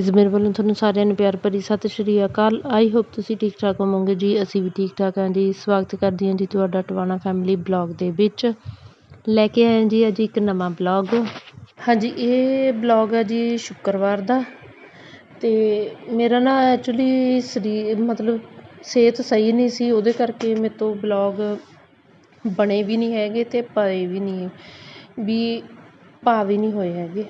Guys ਮੇਰੇ ਵੱਲੋਂ ਤੁਹਾਨੂੰ ਸਾਰਿਆਂ ਨੂੰ ਪਿਆਰ ਭਰੀ ਸਤਿ ਸ਼੍ਰੀ ਅਕਾਲ। ਆਈ ਹੋਪ ਤੁਸੀਂ ਠੀਕ ਠਾਕ ਹੋਵੋਗੇ। ਜੀ, ਅਸੀਂ ਵੀ ਠੀਕ ਠਾਕ ਹਾਂ ਜੀ। ਸਵਾਗਤ ਕਰਦੀ ਹਾਂ ਜੀ ਤੁਹਾਡਾ ਟਵਾਣਾ ਫੈਮਿਲੀ ਬਲੌਗ ਦੇ ਵਿੱਚ। ਲੈ ਕੇ ਆਏ ਹਾਂ ਜੀ ਅੱਜ ਇੱਕ ਨਵਾਂ ਬਲੌਗ ਹਾਂਜੀ, ਇਹ ਬਲੌਗ ਹੈ ਜੀ ਸ਼ੁੱਕਰਵਾਰ ਦਾ। ਤੇ ਮੇਰਾ ਨਾ ਐਕਚੁਅਲੀ ਸਰੀਰ ਮਤਲਬ ਸਿਹਤ ਸਹੀ ਨਹੀਂ ਸੀ। ਉਹਦੇ ਕਰਕੇ ਮੇਰੇ ਤੋਂ ਬਲੌਗ ਬਣੇ ਵੀ ਨਹੀਂ ਹੈਗੇ ਤੇ ਪਏ ਵੀ ਨਹੀਂ। ਵੀ ਪਾ ਵੀ ਨਹੀਂ ਹੋਏ ਹੈਗੇ।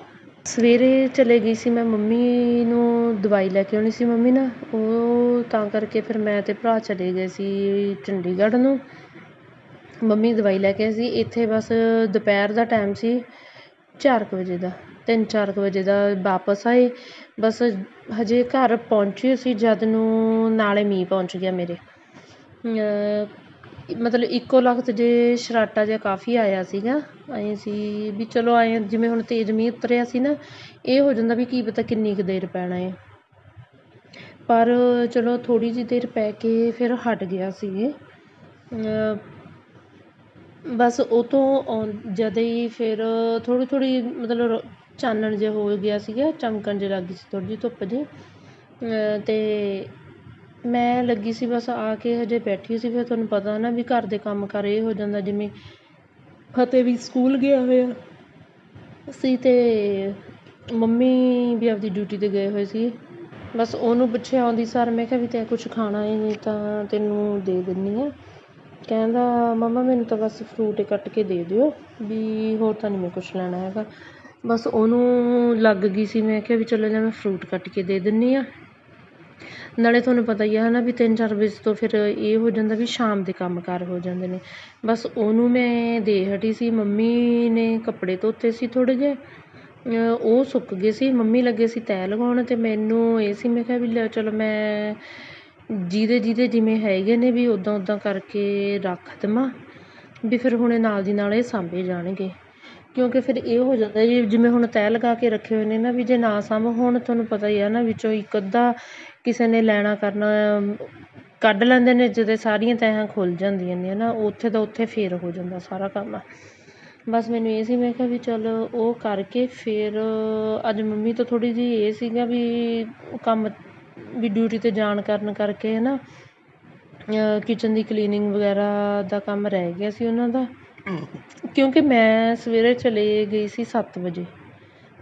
ਸਵੇਰੇ ਚਲੇ ਗਈ ਸੀ ਮੈਂ ਮੰਮੀ ਨੂੰ ਦਵਾਈ ਲੈ ਕੇ ਆਉਣੀ ਸੀ ਮੰਮੀ ਨਾਲ। ਉਹ ਤਾਂ ਕਰਕੇ ਫਿਰ ਮੈਂ ਅਤੇ ਭਰਾ ਚਲੇ ਗਏ ਸੀ ਚੰਡੀਗੜ੍ਹ ਨੂੰ। ਮੰਮੀ ਦਵਾਈ ਲੈ ਕੇ ਆਏ ਸੀ। ਇੱਥੇ ਬਸ ਦੁਪਹਿਰ ਦਾ ਟਾਈਮ ਸੀ, ਚਾਰ ਕੁ ਵਜੇ ਦਾ, ਤਿੰਨ ਚਾਰ ਕੁ ਵਜੇ ਦਾ ਵਾਪਸ ਆਏ। ਬਸ ਹਜੇ ਘਰ ਪਹੁੰਚੇ ਸੀ ਜਦ ਨੂੰ ਨਾਲੇ ਮੀਂਹ ਪਹੁੰਚ ਗਿਆ ਮੇਰੇ। ਮਤਲਬ ਇੱਕੋ ਲਖਤ ਜੇ ਸ਼ਰਾਟਾ ਜਿਹਾ ਕਾਫੀ ਆਇਆ ਸੀਗਾ ਐਂ ਸੀ ਵੀ ਚਲੋ ਐਂ ਜਿਵੇਂ ਹੁਣ ਤੇਜ਼ ਮੀਂਹ ਉਤਰਿਆ ਸੀ ਨਾ, ਇਹ ਹੋ ਜਾਂਦਾ ਵੀ ਕੀ ਪਤਾ ਕਿੰਨੀ ਕੁ ਦੇਰ ਪੈਣਾ ਹੈ। ਪਰ ਚਲੋ ਥੋੜ੍ਹੀ ਜਿਹੀ ਦੇਰ ਪੈ ਕੇ ਫਿਰ ਹਟ ਗਿਆ ਸੀ ਬਸ ਉਹ ਤੋਂ ਜਦ ਹੀ ਫਿਰ ਥੋੜ੍ਹੀ ਥੋੜ੍ਹੀ ਮਤਲਬ ਚਾਨਣ ਜਿਹਾ ਹੋ ਗਿਆ ਸੀਗਾ, ਚਮਕਣ ਜਿਹੀ ਲੱਗ ਗਈ ਸੀ ਥੋੜ੍ਹੀ ਜਿਹੀ ਧੁੱਪ ਜਿਹੀ। ਅਤੇ ਮੈਂ ਲੱਗੀ ਸੀ ਬਸ ਆ ਕੇ ਹਜੇ ਬੈਠੀ ਸੀ, ਫਿਰ ਤੁਹਾਨੂੰ ਪਤਾ ਨਾ ਵੀ ਘਰ ਦੇ ਕੰਮ ਕਾਰ ਇਹ ਹੋ ਜਾਂਦਾ, ਜਿਵੇਂ ਫਤਿਹ ਵੀ ਸਕੂਲ ਗਿਆ ਹੋਇਆ। ਸੀ ਅਤੇ ਮੰਮੀ ਵੀ ਆਪਦੀ ਡਿਊਟੀ 'ਤੇ ਗਏ ਹੋਏ ਸੀ। ਬਸ ਉਹਨੂੰ ਪੁੱਛਿਆ, ਆਉਂਦੀ, ਸਰ, ਮੈਂ ਕਿਹਾ ਵੀ ਤੈਂ ਕੁਛ ਖਾਣਾ ਹੈ ਨਹੀਂ ਤਾਂ ਤੈਨੂੰ ਦੇ ਦਿੰਦੀ ਹਾਂ ਕਹਿੰਦਾ, ਮੰਮਾ, ਮੈਨੂੰ ਤਾਂ ਬਸ ਫਰੂਟ ਕੱਟ ਕੇ ਦੇ ਦਿਓ, ਵੀ ਹੋਰ ਤਾਂ ਨਹੀਂ ਮੈਂ ਕੁਛ ਲੈਣਾ ਹੈਗਾ। ਬਸ ਉਹਨੂੰ ਲੱਗ ਗਈ ਸੀ, ਮੈਂ ਕਿਹਾ ਵੀ ਚਲੋ ਜਾ ਮੈਂ ਫਰੂਟ ਕੱਟ ਕੇ ਦੇ ਦਿੰਦੀ ਹਾਂ ਨਾਲੇ ਤੁਹਾਨੂੰ ਪਤਾ ਹੀ ਆ ਹੈ ਨਾ ਵੀ ਤਿੰਨ ਚਾਰ ਵਜੇ ਤੋਂ ਫਿਰ ਇਹ ਹੋ ਜਾਂਦਾ ਵੀ ਸ਼ਾਮ ਦੇ ਕੰਮ ਕਾਰ ਹੋ ਜਾਂਦੇ ਨੇ। ਬਸ ਉਹਨੂੰ ਮੈਂ ਦੇ ਹਟੀ ਸੀ, ਮੰਮੀ ਨੇ ਕੱਪੜੇ ਧੋਤੇ ਸੀ ਥੋੜ੍ਹੇ ਜਿਹੇ। ਉਹ ਸੁੱਕ ਗਏ ਸੀ, ਮੰਮੀ ਲੱਗੇ ਸੀ ਤੈਅ ਲਗਾਉਣ ਅਤੇ ਮੈਨੂੰ ਇਹ ਸੀ, ਮੈਂ ਕਿਹਾ ਵੀ ਲੈ ਚਲੋ ਮੈਂ ਜਿਹਦੇ ਜਿਹਦੇ ਜਿਵੇਂ ਹੈਗੇ ਨੇ ਵੀ ਉੱਦਾਂ ਉੱਦਾਂ ਕਰਕੇ ਰੱਖ ਦੇਵਾਂ ਵੀ ਫਿਰ ਹੁਣੇ ਨਾਲ ਦੀ ਨਾਲ ਇਹ ਸਾਂਭੇ ਜਾਣਗੇ। ਕਿਉਂਕਿ ਫਿਰ ਇਹ ਹੋ ਜਾਂਦਾ ਜੀ, ਜਿਵੇਂ ਹੁਣ ਤੈਅ ਲਗਾ ਕੇ ਰੱਖੇ ਹੋਏ ਨੇ ਨਾ ਵੀ ਜੇ ਨਾ ਸਾਂਭ, ਹੋਣ ਤੁਹਾਨੂੰ ਪਤਾ ਹੀ ਆ ਨਾ ਵਿੱਚੋਂ ਇੱਕ ਅੱਧਾ ਕਿਸੇ ਨੇ ਲੈਣਾ ਕਰਨਾ, ਕੱਢ ਲੈਂਦੇ ਨੇ ਜਦੋਂ ਸਾਰੀਆਂ ਤੈਹਾਂ ਖੁੱਲ੍ਹ ਜਾਂਦੀਆਂ ਨੇ ਹੈ ਨਾ ਉੱਥੇ ਦਾ ਉੱਥੇ ਫੇਰ ਹੋ ਜਾਂਦਾ ਸਾਰਾ ਕੰਮ। ਬਸ ਮੈਨੂੰ ਇਹ ਸੀ, ਮੈਂ ਕਿਹਾ ਵੀ ਚਲੋ ਉਹ ਕਰਕੇ ਫਿਰ ਅੱਜ ਮੰਮੀ ਤੋਂ ਥੋੜ੍ਹੀ ਜਿਹੀ ਇਹ ਸੀਗਾ ਵੀ ਕੰਮ ਵੀ ਡਿਊਟੀ 'ਤੇ ਜਾਣ ਕਾਰਨ ਕਰਕੇ ਹੈ ਨਾ ਕਿਚਨ ਦੀ ਕਲੀਨਿੰਗ ਵਗੈਰਾ ਦਾ ਕੰਮ ਰਹਿ ਗਿਆ ਸੀ ਉਹਨਾਂ ਦਾ। ਕਿਉਂਕਿ ਮੈਂ ਸਵੇਰੇ ਚਲੇ ਗਈ ਸੀ ਸੱਤ ਵਜੇ।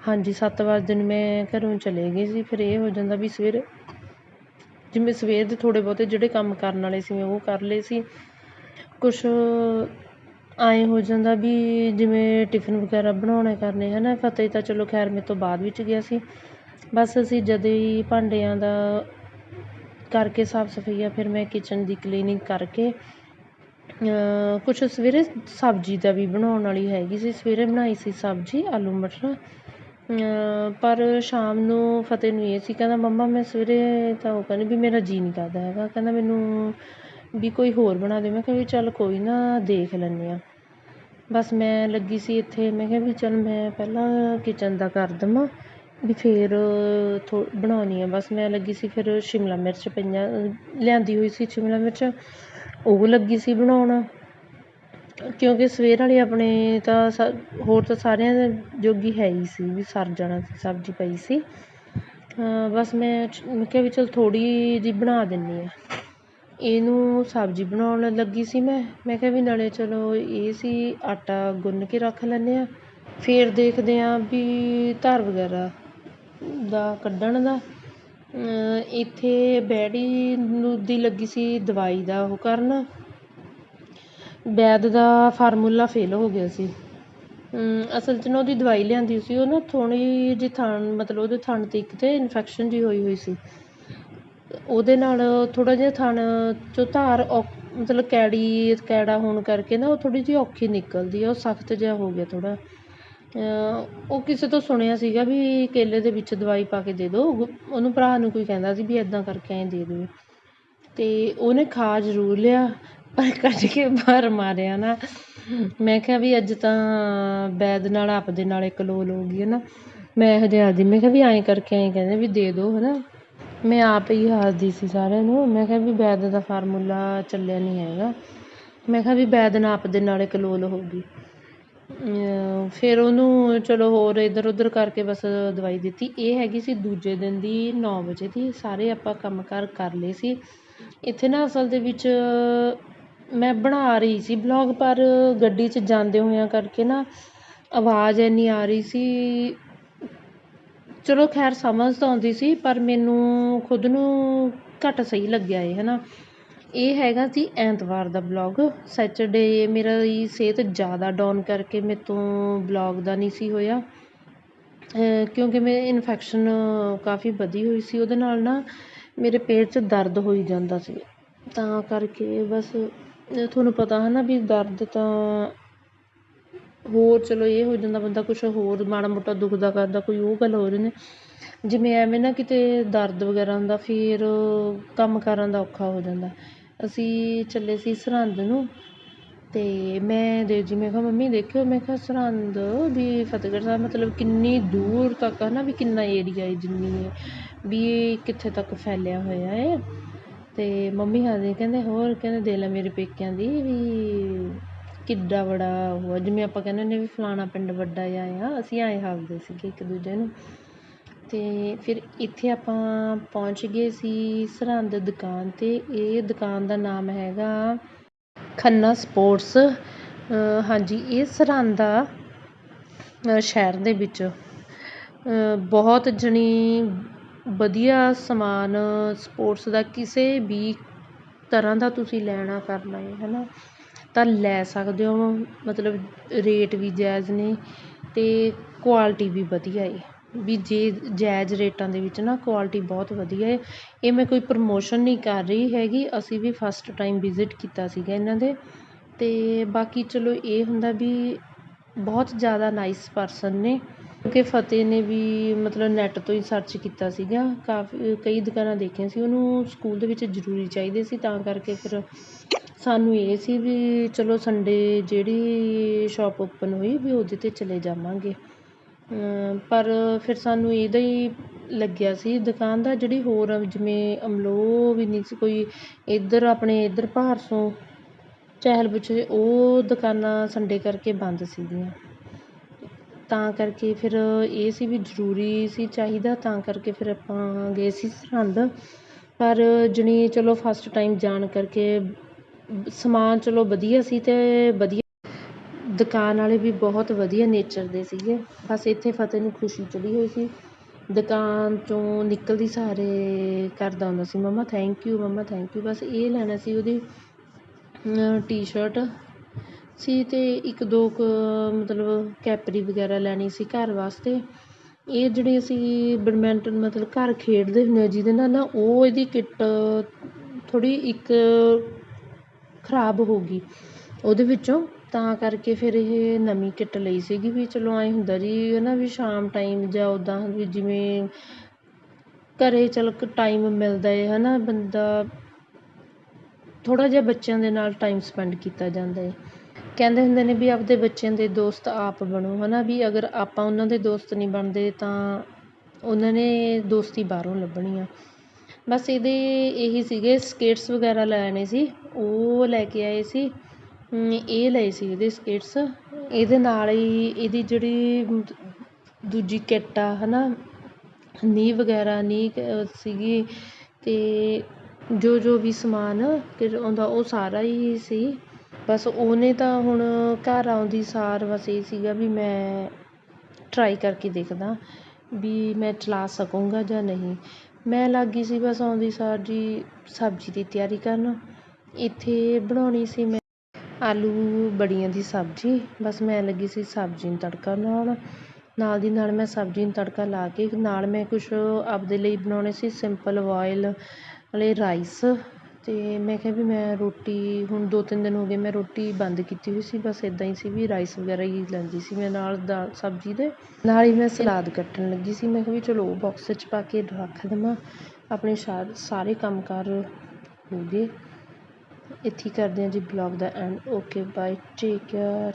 ਹਾਂਜੀ, ਸੱਤ ਵਜੇ ਨੂੰ ਮੈਂ ਘਰੋਂ ਚਲੇ ਗਈ ਸੀ, ਫਿਰ ਇਹ ਹੋ ਜਾਂਦਾ ਵੀ ਸਵੇਰੇ ਜਿਵੇਂ ਸਵੇਰ ਦੇ ਥੋੜ੍ਹੇ ਬਹੁਤੇ ਜਿਹੜੇ ਕੰਮ ਕਰਨ ਵਾਲੇ ਸੀ ਮੈਂ ਉਹ ਕਰ ਲਏ ਸੀ। ਕੁਛ ਐਂ ਹੋ ਜਾਂਦਾ ਵੀ ਜਿਵੇਂ ਟਿਫਨ ਵਗੈਰਾ ਬਣਾਉਣੇ ਕਰਨੇ ਹੈ ਨਾ ਫਤਿਹ ਤਾਂ ਚਲੋ ਖੈਰ ਮੇਰੇ ਤੋਂ ਬਾਅਦ ਵਿੱਚ ਗਿਆ ਸੀ। ਬਸ ਅਸੀਂ ਜਦੋਂ ਹੀ ਭਾਂਡਿਆਂ ਦਾ ਕਰਕੇ ਸਾਫ਼ ਸਫਾਈਆ ਫਿਰ ਮੈਂ ਕਿਚਨ ਦੀ ਕਲੀਨਿੰਗ ਕਰਕੇ ਕੁਛ ਸਵੇਰੇ ਸਬਜ਼ੀ ਦਾ ਵੀ ਬਣਾਉਣ ਵਾਲੀ ਹੈਗੀ ਸੀ। ਸਵੇਰੇ ਬਣਾਈ ਸੀ ਸਬਜ਼ੀ, ਆਲੂ ਮਟਰ। ਪਰ ਸ਼ਾਮ ਨੂੰ ਫਤਿਹ ਨੂੰ ਇਹ ਸੀ, ਕਹਿੰਦਾ, ਮੰਮਾ, ਮੈਂ ਸਵੇਰੇ ਤਾਂ ਉਹ ਕਹਿੰਦੀ ਵੀ ਮੇਰਾ ਜੀਅ ਨਹੀਂ ਕਰਦਾ ਹੈਗਾ। ਕਹਿੰਦਾ, ਮੈਨੂੰ ਵੀ ਕੋਈ ਹੋਰ ਬਣਾ ਦਿਓ। ਮੈਂ ਕਿਹਾ ਵੀ ਚੱਲ ਕੋਈ ਨਾ, ਦੇਖ ਲੈਂਦੇ ਹਾਂ। ਬਸ ਮੈਂ ਲੱਗੀ ਸੀ ਇੱਥੇ, ਮੈਂ ਕਿਹਾ ਵੀ ਚੱਲ ਮੈਂ ਪਹਿਲਾਂ ਕਿਚਨ ਦਾ ਕਰ ਦੇਵਾਂ, ਵੀ ਫਿਰ ਥੋ, ਬਣਾਉਣੀ ਆ। ਬਸ ਮੈਂ ਲੱਗੀ ਸੀ ਫਿਰ ਸ਼ਿਮਲਾ ਮਿਰਚ ਪਈਆਂ, ਲਿਆਂਦੀ ਹੋਈ ਸੀ ਸ਼ਿਮਲਾ ਮਿਰਚ, ਉਹ ਲੱਗੀ ਸੀ ਬਣਾਉਣ। ਕਿਉਂਕਿ ਸਵੇਰ ਵਾਲੀ ਆਪਣੇ ਤਾਂ ਸ, ਹੋਰ ਤਾਂ ਸਾਰਿਆਂ ਦੇ ਜੋਗੀ ਹੈ ਹੀ ਸੀ, ਵੀ ਸਰ ਜਾਣਾ ਸੀ, ਸਬਜ਼ੀ ਪਈ ਸੀ। ਬਸ ਮੈਂ ਮੈਂ ਕਿਹਾ ਵੀ ਚਲ ਥੋੜ੍ਹੀ ਜਿਹੀ ਬਣਾ ਦਿੰਦੀ ਹਾਂ ਇਹਨੂੰ ਸਬਜ਼ੀ ਬਣਾਉਣ ਲੱਗੀ ਸੀ ਮੈਂ। ਮੈਂ ਕਿਹਾ ਵੀ ਨਾਲੇ ਚਲੋ ਇਹ ਸੀ, ਆਟਾ ਗੁੰਨ ਕੇ ਰੱਖ ਲੈਂਦੇ ਹਾਂ ਫਿਰ ਦੇਖਦੇ ਹਾਂ ਵੀ ਧਾਰ ਵਗੈਰਾ ਦਾ ਕੱਢਣ ਦਾ। ਇੱਥੇ ਬੈਡੀ ਨੂੰ ਦੀ ਲੱਗੀ ਸੀ ਦਵਾਈ ਦਾ ਉਹ ਕਰਨ। ਵੈਦ ਦਾ ਫਾਰਮੂਲਾ ਫੇਲ ਹੋ ਗਿਆ ਸੀ। ਅਸਲ 'ਚ ਨਾ ਉਹਦੀ ਦਵਾਈ ਲਿਆਂਦੀ ਸੀ, ਉਹ ਨਾ ਥੋੜ੍ਹੀ ਜਿਹੀ ਥਣ, ਮਤਲਬ ਉਹਦੇ ਥਣ 'ਤੇ ਇੱਕ ਤਾਂ ਇਨਫੈਕਸ਼ਨ ਜਿਹੀ ਹੋਈ ਹੋਈ ਸੀ। ਉਹਦੇ ਨਾਲ ਥੋੜ੍ਹਾ ਜਿਹਾ ਥਣ 'ਚੋਂ ਧਾਰ ਮਤਲਬ ਕੈੜੀ, ਕੈੜਾ ਹੋਣ ਕਰਕੇ ਨਾ ਉਹ ਥੋੜ੍ਹੀ ਜਿਹੀ ਔਖੀ ਨਿਕਲਦੀ ਆ, ਉਹ ਸਖਤ ਜਿਹਾ ਹੋ ਗਿਆ ਥੋੜ੍ਹਾ। ਉਹ ਕਿਸੇ ਤੋਂ ਸੁਣਿਆ ਸੀਗਾ ਵੀ ਕੇਲੇ ਦੇ ਵਿੱਚ ਦਵਾਈ ਪਾ ਕੇ ਦੇ ਦਿਓ ਉਹਨੂੰ ਭਰਾ ਨੂੰ ਕੋਈ ਕਹਿੰਦਾ ਸੀ ਵੀ ਇੱਦਾਂ ਕਰਕੇ ਐਂ ਦੇ ਦਿਓ। ਅਤੇ ਉਹਨੇ ਖਾ ਜ਼ਰੂਰ ਲਿਆ ਕੱਢ ਕੇ ਬਾਹਰ ਮਾਰਿਆ ਨਾ। ਮੈਂ ਕਿਹਾ ਵੀ ਅੱਜ ਤਾਂ ਵੈਦ ਨਾਲ ਆਪਦੇ ਨਾਲ ਇੱਕ ਲੋਲ ਹੋ ਗਈ ਹੈ ਨਾ। ਮੈਂ ਇਹੋ ਹਜੇ ਆਦੀ, ਮੈਂ ਕਿਹਾ ਵੀ ਐਂ ਕਰਕੇ ਐਂ ਕਹਿੰਦੇ ਵੀ ਦੇ ਦਿਓ ਹੈ ਨਾ ਮੈਂ ਆਪ ਹੀ ਹੱਸਦੀ ਸੀ ਸਾਰਿਆਂ ਨੂੰ। ਮੈਂ ਕਿਹਾ ਵੀ ਵੈਦ ਦਾ ਫਾਰਮੂਲਾ ਚੱਲਿਆ ਨਹੀਂ ਹੈਗਾ। ਮੈਂ ਕਿਹਾ ਵੀ ਵੈਦ ਨਾਲ ਆਪਦੇ ਨਾਲ ਇੱਕ ਲੋਲ ਹੋ ਗਈ। ਫਿਰ ਉਹਨੂੰ ਚਲੋ ਹੋਰ ਇੱਧਰ ਉੱਧਰ ਕਰਕੇ ਬਸ ਦਵਾਈ ਦਿੱਤੀ। ਇਹ ਹੈਗੀ ਸੀ ਦੂਜੇ ਦਿਨ ਦੀ ਨੌ ਵਜੇ ਦੀ। ਸਾਰੇ ਆਪਾਂ ਕੰਮ ਕਾਰ ਕਰ ਲਏ ਸੀ। ਇੱਥੇ ਨਾ ਅਸਲ ਦੇ ਵਿੱਚ ਮੈਂ ਬਣਾ ਰਹੀ ਸੀ ਬਲੌਗ ਪਰ ਗੱਡੀ 'ਚ ਜਾਂਦੇ ਹੋਇਆਂ ਕਰਕੇ ਨਾ ਆਵਾਜ਼ ਇੰਨੀ ਆ ਰਹੀ ਸੀ। ਚਲੋ ਖੈਰ ਸਮਝ ਤਾਂ ਆਉਂਦੀ ਸੀ, ਪਰ ਮੈਨੂੰ ਖੁਦ ਨੂੰ ਘੱਟ ਸਹੀ ਲੱਗਿਆ ਇਹ ਹੈ ਨਾ ਇਹ ਹੈਗਾ ਸੀ ਐਤਵਾਰ ਦਾ ਬਲੌਗ ਸੈਚਰਡੇ ਮੇਰੀ ਸਿਹਤ ਜ਼ਿਆਦਾ ਡਾਊਨ ਕਰਕੇ ਮੇਰੇ ਤੋਂ ਬਲੌਗ ਦਾ ਨਹੀਂ ਸੀ ਹੋਇਆ। ਕਿਉਂਕਿ ਮੇਰੇ ਇਨਫੈਕਸ਼ਨ ਕਾਫੀ ਵਧੀ ਹੋਈ ਸੀ, ਉਹਦੇ ਨਾਲ ਨਾ ਮੇਰੇ ਪੇਟ 'ਚ ਦਰਦ ਹੋਈ ਜਾਂਦਾ ਸੀ। ਤਾਂ ਕਰਕੇ ਬਸ ਤੁਹਾਨੂੰ ਪਤਾ ਹੈ ਨਾ ਵੀ ਦਰਦ ਤਾਂ ਹੋਰ, ਚਲੋ ਇਹ ਹੋ ਜਾਂਦਾ ਬੰਦਾ ਕੁਛ ਹੋਰ, ਮਾੜਾ ਮੋਟਾ ਦੁਖਦਾ ਕਰਦਾ, ਕੋਈ ਉਹ ਗੱਲ ਹੋ ਜਾਂਦੀ ਜਿਵੇਂ ਐਵੇਂ ਨਾ ਕਿਤੇ ਦਰਦ ਵਗੈਰਾ ਹੁੰਦਾ, ਫਿਰ ਕੰਮ ਕਰਨ ਦਾ ਔਖਾ ਹੋ ਜਾਂਦਾ। ਅਸੀਂ ਚੱਲੇ ਸੀ ਸਰਹੰਦ ਨੂੰ ਅਤੇ ਮੈਂ ਦੇ ਜੀ, ਮੈਂ ਕਿਹਾ, ਮੰਮੀ, ਦੇਖਿਓ। ਮੈਂ ਕਿਹਾ, ਸਰਹੰਦ ਵੀ ਫਤਿਹਗੜ੍ਹ ਸਾਹਿਬ ਮਤਲਬ ਕਿੰਨੀ ਦੂਰ ਤੱਕ ਹੈ ਨਾ, ਵੀ ਕਿੰਨਾ ਏਰੀਆ ਹੈ ਜਿੰਨੀ ਹੈ ਵੀ ਇਹ ਕਿੱਥੇ ਤੱਕ ਫੈਲਿਆ ਹੋਇਆ ਹੈ ਅਤੇ ਮੰਮੀ ਹੱਸਦੇ ਕਹਿੰਦੇ ਹੋਰ ਕਹਿੰਦੇ ਦੇਖ ਲੈ ਮੇਰੇ ਪੇਕਿਆਂ ਦੀ ਵੀ ਕਿੱਡਾ ਬੜਾ ਉਹ ਆ। ਜਿਵੇਂ ਆਪਾਂ ਕਹਿੰਦੇ ਹੁੰਦੇ ਵੀ ਫਲਾਣਾ ਪਿੰਡ ਵੱਡਾ ਜਿਹਾ ਆ, ਅਸੀਂ ਐਂ ਹੱਸਦੇ ਸੀਗੇ ਇੱਕ ਦੂਜੇ ਨੂੰ। ਅਤੇ ਫਿਰ ਇੱਥੇ ਆਪਾਂ ਪਹੁੰਚ ਗਏ ਸੀ ਸਰਹੰਦ ਦੁਕਾਨ 'ਤੇ। ਇਹ ਦੁਕਾਨ ਦਾ ਨਾਮ ਹੈਗਾ ਖੰਨਾ ਸਪੋਰਟਸ। ਹਾਂਜੀ, ਇਹ ਸਰਹੰਦ ਆ ਸ਼ਹਿਰ ਦੇ ਵਿੱਚ। ਬਹੁਤ ਜਣੀ ਵਧੀਆ ਸਮਾਨ ਸਪੋਰਟਸ ਦਾ ਕਿਸੇ ਵੀ ਤਰ੍ਹਾਂ ਦਾ ਤੁਸੀਂ ਲੈਣਾ, ਕਰਨਾ ਹੈ ਹੈ ਨਾ ਤਾਂ ਲੈ ਸਕਦੇ ਹੋ, ਮਤਲਬ ਰੇਟ ਵੀ ਜਾਇਜ਼ ਨੇ ਅਤੇ ਕੁਆਲਿਟੀ ਵੀ ਵਧੀਆ ਹੈ। ਵੀ ਜੇ ਜਾਇਜ਼ ਰੇਟਾਂ ਦੇ ਵਿੱਚ ਨਾ ਕੁਆਲਿਟੀ ਬਹੁਤ ਵਧੀਆ ਹੈ। ਇਹ ਮੈਂ ਕੋਈ ਪ੍ਰਮੋਸ਼ਨ ਨਹੀਂ ਕਰ ਰਹੀ ਹੈਗੀ, ਅਸੀਂ ਵੀ ਫਸਟ ਟਾਈਮ ਵਿਜ਼ਿਟ ਕੀਤਾ ਸੀਗਾ ਇਹਨਾਂ ਦੇ। ਅਤੇ ਬਾਕੀ ਚਲੋ ਇਹ ਹੁੰਦਾ ਵੀ ਬਹੁਤ ਜ਼ਿਆਦਾ ਨਾਈਸ ਪਰਸਨ ਨੇ। ਕਿਉਂਕਿ ਫਤਿਹ ਨੇ ਵੀ ਮਤਲਬ ਨੈੱਟ ਤੋਂ ਹੀ ਸਰਚ ਕੀਤਾ ਸੀਗਾ। ਕਾਫੀ, ਕਈ ਦੁਕਾਨਾਂ ਦੇਖੀਆਂ ਸੀ, ਉਹਨੂੰ ਸਕੂਲ ਦੇ ਵਿੱਚ ਜ਼ਰੂਰੀ ਚਾਹੀਦੇ ਸੀ, ਤਾਂ ਕਰਕੇ ਫਿਰ ਸਾਨੂੰ ਇਹ ਸੀ ਵੀ ਚਲੋ ਸੰਡੇ ਜਿਹੜੀ ਸ਼ੋਪ ਓਪਨ ਹੋਈ, ਵੀ ਉਹਦੇ 'ਤੇ ਚਲੇ ਜਾਵਾਂਗੇ। ਪਰ ਫਿਰ ਸਾਨੂੰ ਇਹਦਾ ਹੀ ਲੱਗਿਆ ਸੀ, ਦੁਕਾਨ ਦਾ ਜਿਹੜੀ ਹੋਰ ਜਿਵੇਂ ਅਮਲੋਹ ਵੀ ਨਹੀਂ ਸੀ, ਕੋਈ ਇੱਧਰ ਆਪਣੇ ਇੱਧਰ ਭਾਰਸੋਂ ਚਹਿਲ ਪੁਛੇ ਉਹ ਦੁਕਾਨਾਂ ਸੰਡੇ ਕਰਕੇ ਬੰਦ ਸੀਗੀਆਂ। ਤਾਂ ਕਰਕੇ ਫਿਰ ਇਹ ਸੀ ਵੀ ਜ਼ਰੂਰੀ ਸੀ, ਚਾਹੀਦਾ ਤਾਂ ਕਰਕੇ ਫਿਰ ਆਪਾਂ ਗਏ ਸੀ ਸਰਹੰਦ। ਪਰ ਜਾਣੀ ਚਲੋ ਫਸਟ ਟਾਈਮ ਜਾਣ ਕਰਕੇ ਸਮਾਨ ਚਲੋ ਵਧੀਆ ਸੀ ਅਤੇ ਵਧੀਆ। ਦੁਕਾਨ ਵਾਲੇ ਵੀ ਬਹੁਤ ਵਧੀਆ ਨੇਚਰ ਦੇ ਸੀਗੇ। ਬਸ ਇੱਥੇ ਫਤਿਹ ਨੂੰ ਖੁਸ਼ੀ ਚੜੀ ਹੋਈ ਸੀ। ਦੁਕਾਨ 'ਚੋਂ ਨਿਕਲਦੀ ਸਾਰੇ ਕਰਦਾ ਹੁੰਦਾ ਸੀ, ਮੰਮਾ thank you mumma thank you ਬਸ ਇਹ ਲੈਣਾ ਸੀ ਉਹਦੀ ਟੀ ਸ਼ਰਟ ਸੀ ਅਤੇ ਇੱਕ ਦੋ ਕੁ, ਮਤਲਬ ਕੈਪਰੀ ਵਗੈਰਾ ਲੈਣੀ ਸੀ ਘਰ ਵਾਸਤੇ। ਇਹ ਜਿਹੜੇ ਅਸੀਂ ਬੈਡਮਿੰਟਨ, ਮਤਲਬ ਘਰ ਖੇਡਦੇ ਹੁੰਦੇ ਹਾਂ ਜਿਹਦੇ ਨਾਲ ਨਾ ਉਹ ਇਹਦੀ ਕਿੱਟ ਥੋੜ੍ਹੀ ਇੱਕ ਖ਼ਰਾਬ ਹੋ ਗਈ। ਉਹਦੇ ਵਿੱਚੋਂ ਤਾਂ ਕਰਕੇ ਫਿਰ ਇਹ ਨਵੀਂ ਕਿੱਟ ਲਈ ਸੀਗੀ ਵੀ ਚਲੋ ਐਂ ਹੁੰਦਾ ਜੀ, ਹੈ ਨਾ ਵੀ ਸ਼ਾਮ ਟਾਈਮ ਜਾਂ ਉੱਦਾਂ ਵੀ ਜਿਵੇਂ ਘਰੇ ਚਲ ਟਾਈਮ ਮਿਲਦਾ ਹੈ ਹੈ ਨਾ, ਬੰਦਾ ਥੋੜ੍ਹਾ ਜਿਹਾ ਬੱਚਿਆਂ ਦੇ ਨਾਲ ਟਾਈਮ ਸਪੈਂਡ ਕੀਤਾ ਜਾਂਦਾ ਹੈ। ਕਹਿੰਦੇ ਹੁੰਦੇ ਨੇ ਵੀ ਆਪਦੇ ਬੱਚਿਆਂ ਦੇ ਦੋਸਤ ਆਪ ਬਣੋ ਹੈ ਨਾ ਵੀ ਅਗਰ ਆਪਾਂ ਉਹਨਾਂ ਦੇ ਦੋਸਤ ਨਹੀਂ ਬਣਦੇ ਤਾਂ ਉਹਨਾਂ ਨੇ ਦੋਸਤੀ ਬਾਹਰੋਂ ਲੱਭਣੀ ਆ। ਬਸ ਇਹਦੇ ਇਹੀ ਸੀਗੇ ਸਕੇਟਸ ਵਗੈਰਾ ਲੈਣੇ ਸੀ, ਉਹ ਲੈ ਕੇ ਆਏ ਸੀ ਇਹ ਲਏ ਸੀ ਇਹਦੇ ਸਕੇਟਸ ਇਹਦੇ ਨਾਲ ਹੀ ਇਹਦੀ ਜਿਹੜੀ ਦੂਜੀ ਕਿੱਟ ਆ ਹੈ ਨਾ ਨੀਂਹ ਵਗੈਰਾ, ਨੀਂਹ ਸੀਗੀ ਅਤੇ ਜੋ ਜੋ ਵੀ ਸਮਾਨ ਆਉਂਦਾ ਉਹ ਸਾਰਾ ਹੀ ਸੀ। ਬਸ ਉਹਨੇ ਤਾਂ ਹੁਣ ਘਰ ਆਉਂਦੀ ਸਾਰ ਬਸ ਇਹ ਸੀਗਾ ਵੀ ਮੈਂ ਟਰਾਈ ਕਰਕੇ ਦੇਖਦਾ ਵੀ ਮੈਂ ਚਲਾ ਸਕੂੰਗਾ ਜਾਂ ਨਹੀਂ। ਮੈਂ ਲੱਗ ਗਈ ਸੀ ਬਸ ਆਉਂਦੀ ਸਾਰ ਜੀ ਸਬਜ਼ੀ ਦੀ ਤਿਆਰੀ ਕਰਨ। ਇੱਥੇ ਬਣਾਉਣੀ ਸੀ ਮੈਂ ਆਲੂ ਬੜੀਆਂ ਦੀ ਸਬਜ਼ੀ। ਬਸ ਮੈਂ ਲੱਗੀ ਸੀ ਸਬਜ਼ੀ ਨੂੰ ਤੜਕਾ ਲਾਉਣ। ਨਾਲ ਦੀ ਨਾਲ ਮੈਂ ਸਬਜ਼ੀ ਨੂੰ ਤੜਕਾ ਲਾ ਕੇ ਨਾਲ ਮੈਂ ਕੁਛ ਆਪਦੇ ਲਈ ਬਣਾਉਣੇ ਸੀ ਸਿੰਪਲ ਬੋਇਲ ਵਾਲੇ ਰਾਈਸ ਅਤੇ ਮੈਂ ਕਿਹਾ ਵੀ ਮੈਂ ਰੋਟੀ, ਹੁਣ ਦੋ ਤਿੰਨ ਦਿਨ ਹੋ ਗਏ ਮੈਂ ਰੋਟੀ ਬੰਦ ਕੀਤੀ ਹੋਈ ਸੀ, ਬਸ ਇੱਦਾਂ ਹੀ ਸੀ ਵੀ ਰਾਈਸ ਵਗੈਰਾ ਹੀ ਲੈਂਦੀ ਸੀ ਮੈਂ ਨਾਲ ਦਾਲ ਸਬਜ਼ੀ ਦੇ, ਨਾਲ ਹੀ ਮੈਂ ਸਲਾਦ ਕੱਟਣ ਲੱਗੀ ਸੀ, ਮੈਂ ਕਿਹਾ ਵੀ ਚਲੋ ਉਹ ਬਾਕਸ 'ਚ ਪਾ ਕੇ ਰੱਖ ਦੇਵਾਂ, ਆਪਣੇ ਸ਼ਾ ਸਾਰੇ ਕੰਮ ਕਾਰ ਹੋ ਗਏ। ਇੱਥੇ ਕਰਦੇ ਹਾਂ ਜੀ blog the and okay bye take care